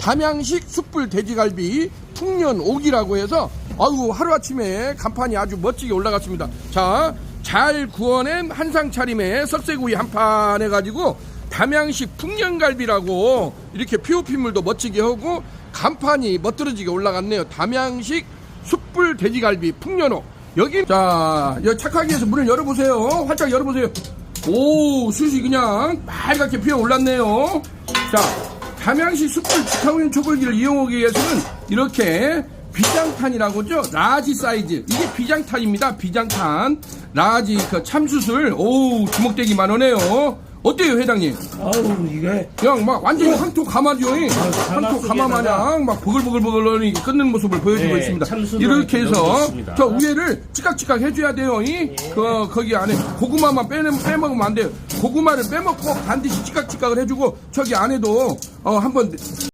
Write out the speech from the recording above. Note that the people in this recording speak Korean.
담양식 숯불 돼지갈비 풍년 옥이라고 해서 아유 하루아침에 간판이 아주 멋지게 올라갔습니다. 자, 잘 구워낸 한상 차림에 섭새구이 한 판 해가지고 담양식 풍년갈비라고 이렇게 피오핀물도 멋지게 하고 간판이 멋들어지게 올라갔네요. 담양식 숯불 돼지갈비 풍년옥. 여기 자 여기 착하게 해서 문을 열어보세요. 활짝 열어보세요. 오 숯이 그냥 빨갛게 피어 올랐네요. 자 담양식 숯불 직화우연 초벌기를 이용하기 위해서는 이렇게 비장탄이라고죠? 라지 사이즈. 이게 비장탄입니다. 비장탄. 라지 그 참숯을 오 주먹대기 만원해요. 어때요 회장님? 아우 이게. 그냥 막 완전히 황토 가마죠 가마 황토 가마 마냥 막 보글보글보글 끊는 모습을 보여주고 네, 있습니다. 이렇게 해서. 저 위에를 찌깍찌깍 해줘야 돼요 이? 그 거기 안에 고구마만 빼내, 빼먹으면 안 돼요 고구마를 빼먹고 반드시 찌깍찌깍을 해주고 저기 안에도 어 한번